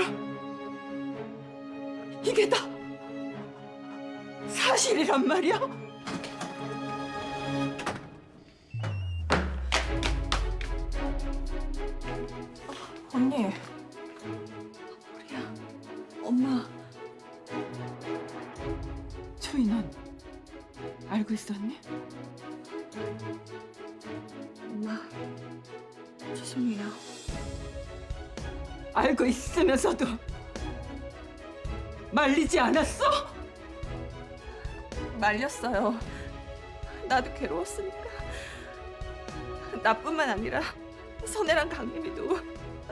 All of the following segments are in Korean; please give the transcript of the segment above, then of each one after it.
그럼 이게 다 사실이란 말이야? 언니, 우리야, 엄마, 초이 넌 알고 있었니? 엄마, 죄송해요. 알고 있으면서도 말리지 않았어? 말렸어요. 나도 괴로웠으니까. 나뿐만 아니라 선혜랑 강림이도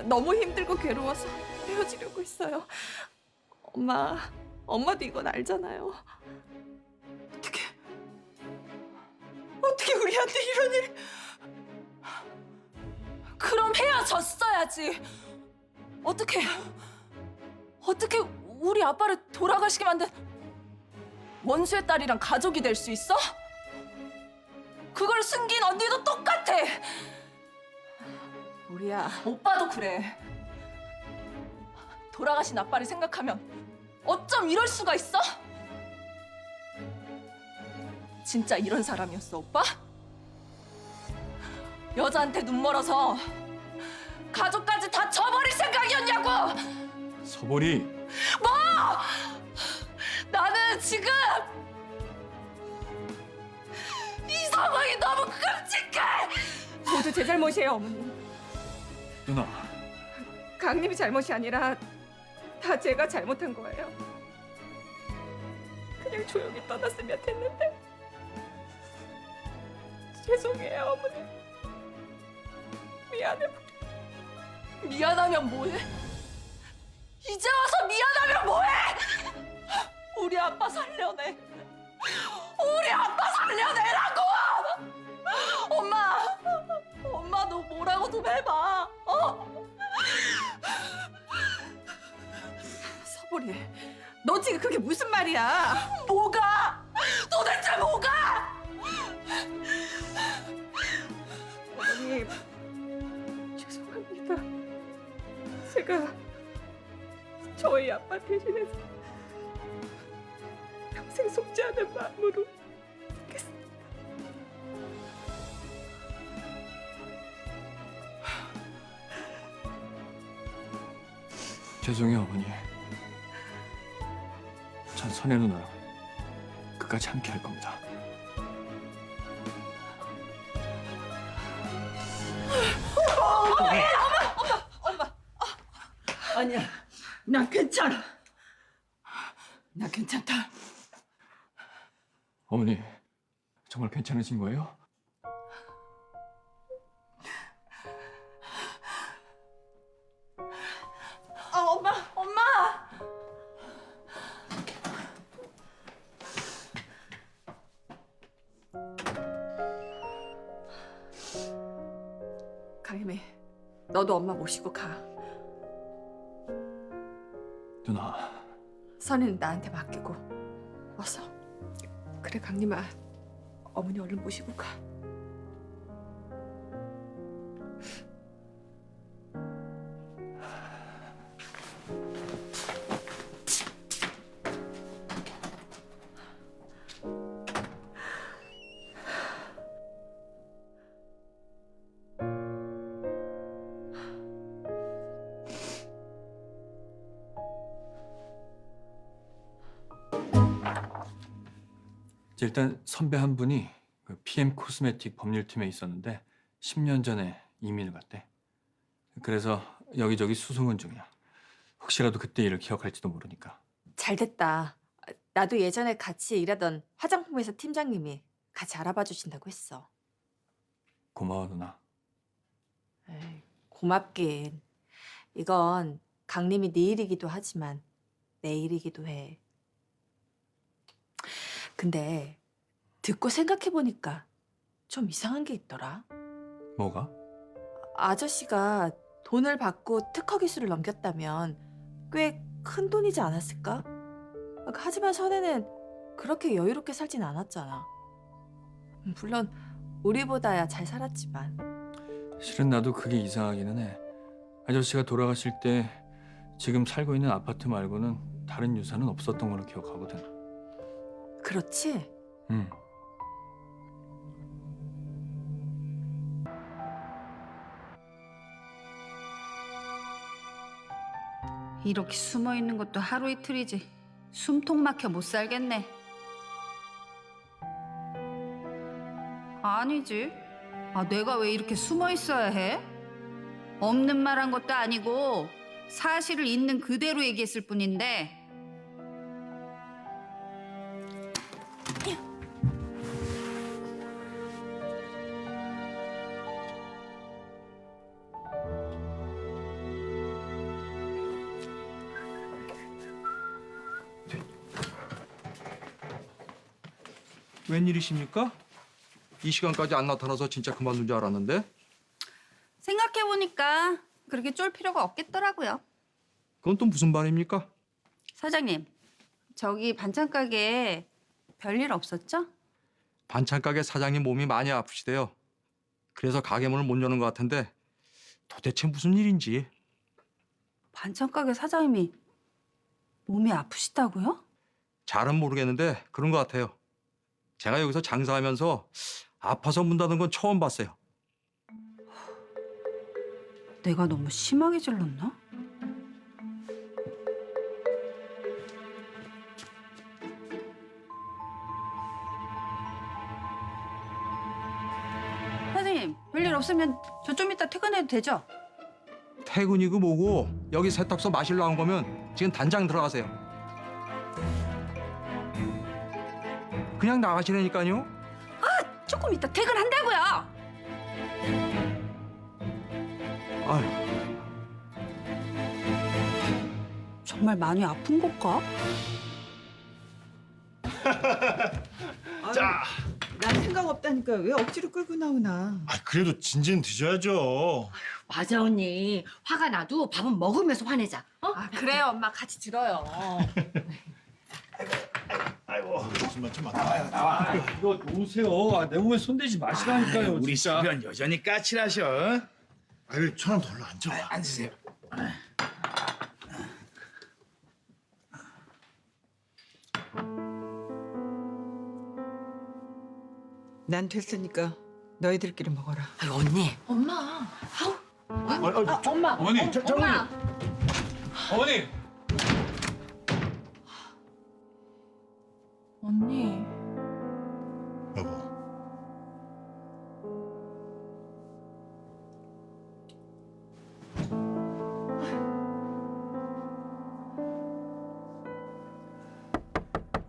너무 힘들고 괴로워서 헤어지려고 했어요. 엄마, 엄마도 이건 알잖아요. 어떻게 어떻게 우리한테 이런 일? 그럼 헤어졌어야지. 어떻게 어떻게 우리 아빠를 돌아가시게 만든 원수의 딸이랑 가족이 될 수 있어? 그걸 숨긴 언니도 똑같아. 우리야, 오빠도 그래. 돌아가신 아빠를 생각하면 어쩜 이럴 수가 있어? 진짜 이런 사람이었어, 오빠? 여자한테 눈 멀어서 가족까지 다 쳐버릴 생각이었냐고! 서본이 뭐? 나는 지금 이 상황이 너무 끔찍해! 모두 제 잘못이에요, 어머니. 누나 강림이 잘못이 아니라 다 제가 잘못한 거예요. 그냥 조용히 떠났으면 됐는데. 죄송해요, 어머니. 미안해. 미안하면 뭐해? 이제 와서 미안하면 뭐해? 우리 아빠 살려내. 우리 아빠 살려내라고! 엄마, 엄마 너 뭐라고 좀 해봐. 어? 서보리, 너 지금 그게 무슨 말이야? 평생 속지 않은 마음으로 겠습니다. 죄송해요 어머니 전 선혜 누나랑 끝까지 함께 할 겁니다 아니야, 난 괜찮아. 나 괜찮다. 어머니 정말 괜찮으신 거예요? 아, 엄마, 엄마! 강림이, 너도 엄마 모시고 가. 누나 선이는 나한테 맡기고 어서. 그래 강림아, 어머니 얼른 모시고 가. 이제 일단 선배 한 분이 그 PM 코스메틱 법률팀에 있었는데 10년 전에 이민을 갔대 그래서 여기저기 수소문 중이야 혹시라도 그때 일을 기억할지도 모르니까 잘 됐다. 나도 예전에 같이 일하던 화장품 회사 팀장님이 같이 알아봐 주신다고 했어. 고마워 누나 에이, 고맙긴. 이건 강림이 네 일이기도 하지만 내 일이기도 해. 근데 듣고 생각해 보니까 좀 이상한 게 있더라. 뭐가? 아저씨가 돈을 받고 특허 기술을 넘겼다면 꽤 큰 돈이지 않았을까? 하지만 선혜는 그렇게 여유롭게 살진 않았잖아. 물론 우리보다야 잘 살았지만 실은 나도 그게 이상하기는 해. 아저씨가 돌아가실 때 지금 살고 있는 아파트 말고는 다른 유산은 없었던 걸로 기억하거든. 그렇지? 응. 이렇게 숨어 있는 것도 하루 이틀이지. 숨통 막혀 못 살겠네. 아니지. 아, 내가 왜 이렇게 숨어 있어야 해? 없는 말 한 것도 아니고 사실을 있는 그대로 얘기했을 뿐인데 웬일이십니까? 이 시간까지 안 나타나서 진짜 그만둔 줄 알았는데 생각해보니까 그렇게 쫄 필요가 없겠더라고요. 그건 또 무슨 말입니까? 사장님, 저기 반찬 가게에 별일 없었죠? 반찬 가게 사장님 몸이 많이 아프시대요. 그래서 가게 문을 못 여는 것 같은데 도대체 무슨 일인지 반찬 가게 사장님이 몸이 아프시다고요? 잘은 모르겠는데 그런 것 같아요. 제가 여기서 장사하면서 아파서 문 닫은 건 처음 봤어요. 내가 너무 심하게 질렀나? 사장님, 별일 없으면 저 좀 이따 퇴근해도 되죠? 퇴근이고 뭐고 여기 세탁소 마실 나온 거면 지금 단장 들어가세요. 그냥 나가시라니까요. 조금 이따 퇴근한다고요. 아유. 정말 많이 아픈 걸까? 난 생각 없다니까 왜 억지로 끌고 나오나. 아 그래도 진지는 드셔야죠. 맞아 언니 화가 나도 밥은 먹으면서 화내자 어? 아 그래요 엄마 같이 들어요. 무슨 좀 나와요 나와. 이거 놓으세요. 아, 내 몸에 손대지 마시라니까요. 우리 수변 여전히 까칠하셔. 아유 천원 덜러 앉아. 앉으세요. 난 됐으니까 너희들끼리 먹어라. 아유 언니 엄마 아우 아, 아, 저, 엄마 어머니, 저, 장모님. 어머니. 언니.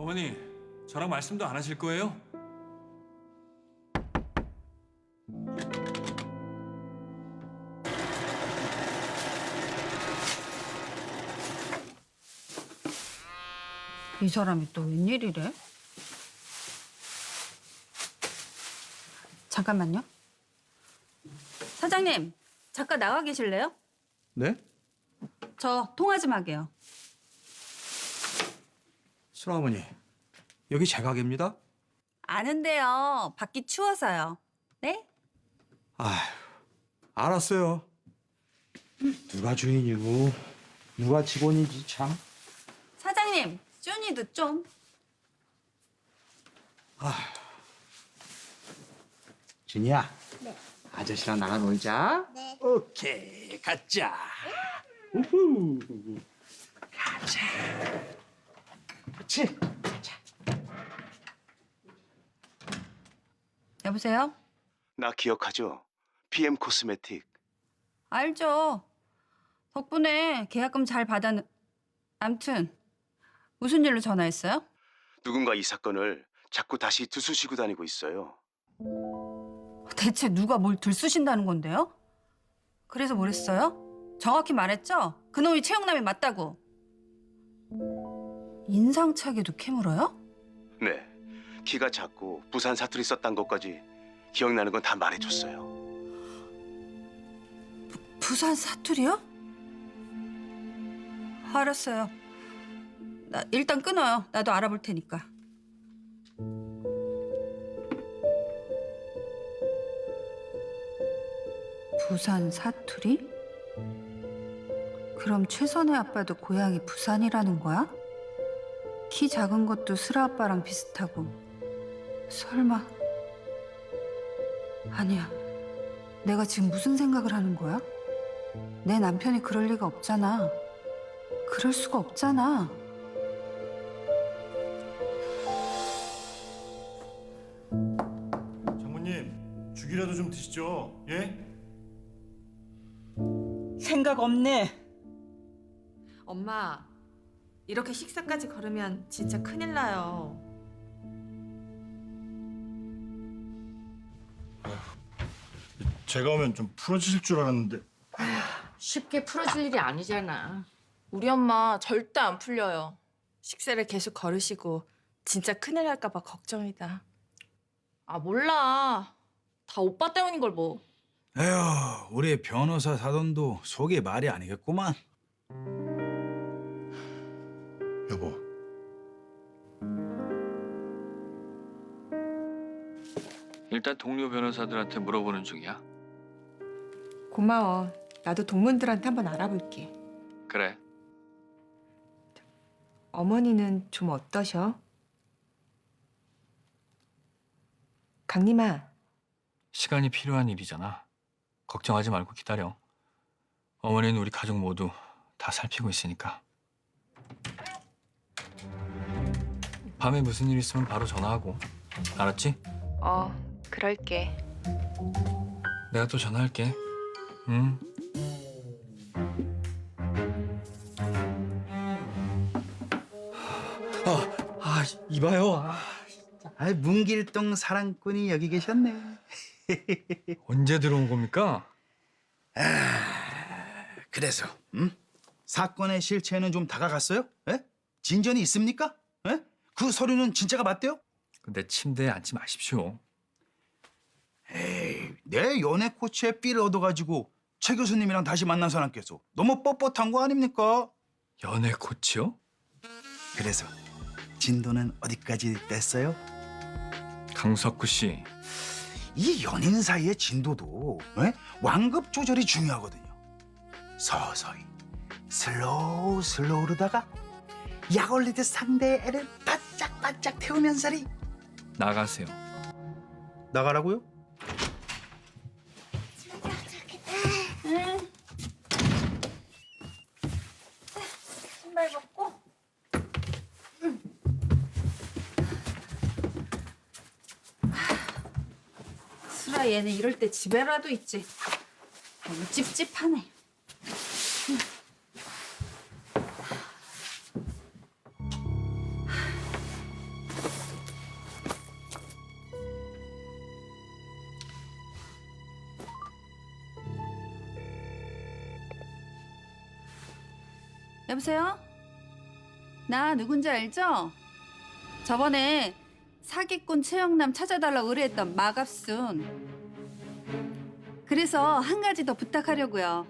어머니, 저랑 말씀도 안 하실 거예요? 이 사람이 또 웬일이래? 잠깐만요. 사장님, 잠깐 나가 계실래요? 네? 저 통화 좀 하게요. 수아버니 여기 제 가게입니다. 아는데요. 밖이 추워서요. 네? 아휴, 알았어요. 누가 주인이고 누가 직원인지 참. 사장님, 쭈니도 좀. 준이야. 아저씨랑 나가 놀자. 네. 오케이, 가자. 우후. 가자. 그렇지. 여보세요? 나 기억하죠? PM 코스메틱. 알죠. 덕분에 계약금 잘 받았는... 암튼 무슨 일로 전화했어요? 누군가 이 사건을 자꾸 다시 들쑤시고 다니고 있어요. 대체 누가 뭘 들쑤신다는 건데요? 그래서 뭘 했어요? 정확히 말했죠? 그놈이 최영남이 맞다고. 인상착의도 캐물어요? 네. 키가 작고 부산 사투리 썼단 것까지 기억나는 건 다 말해줬어요. 부산 사투리요? 알았어요. 나 일단 끊어요. 나도 알아볼 테니까. 부산 사투리? 그럼 최선의 아빠도 고향이 부산이라는 거야? 키 작은 것도 슬아 아빠랑 비슷하고 설마 아니야 내가 지금 무슨 생각을 하는 거야? 내 남편이 그럴 리가 없잖아 그럴 수가 없잖아 장모님 죽이라도 좀 드시죠. 예? 생각 없네. 엄마, 이렇게 식사까지 걸으면 진짜 큰일 나요. 제가 오면 좀 풀어지실 줄 알았는데. 쉽게 풀어질 일이 아니잖아. 우리 엄마 절대 안 풀려요. 식사를 계속 걸으시고 진짜 큰일 날까 봐 걱정이다. 아 몰라. 다 오빠 때문인 걸 뭐. 에휴, 우리 변호사 사돈도 속이 말이 아니겠구만. 여보. 일단 동료 변호사들한테 물어보는 중이야. 고마워. 나도 동문들한테 한번 알아볼게. 그래. 어머니는 좀 어떠셔? 강림아, 시간이 필요한 일이잖아. 걱정하지 말고 기다려. 어머니는 우리 가족 모두 다 살피고 있으니까. 밤에 무슨 일 있으면 바로 전화하고. 알았지? 어, 그럴게. 내가 또 전화할게. 응? 아, 이봐요. 아, 아, 문길동 사랑꾼이 여기 계셨네. 언제 들어온 겁니까? 그래서, 음? 사건의 실체는 좀 다가갔어요? 예? 진전이 있습니까? 예? 그 서류는 진짜가 맞대요? 근데 침대에 앉지 마십시오. 에이, 내 연애 코치에 삘 얻어가지고 최 교수님이랑 다시 만난 사람께서 너무 뻣뻣한 거 아닙니까? 연애 코치요? 그래서 진도는 어디까지 뺐어요? 강석구 씨. 이 연인 사이의 진도도 예? 완급 조절이 중요하거든요. 서서히 슬로우 슬로우르다가 약 올리듯 상대의 애를 바짝바짝 태우면서리 나가세요. 나가라고요? 신발 벗고. 얘는 이럴 때 집에라도 있지. 너무 찝찝하네. 여보세요? 나 누군지 알죠? 저번에 사기꾼 최영남 찾아달라고 의뢰했던 마갑순. 그래서 한 가지 더 부탁하려고요.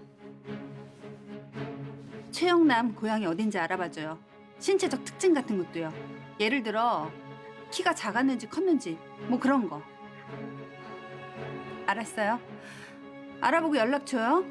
최영남 고향이 어딘지 알아봐줘요. 신체적 특징 같은 것도요. 예를 들어 키가 작았는지 컸는지 뭐 그런 거. 알았어요. 알아보고 연락 줘요.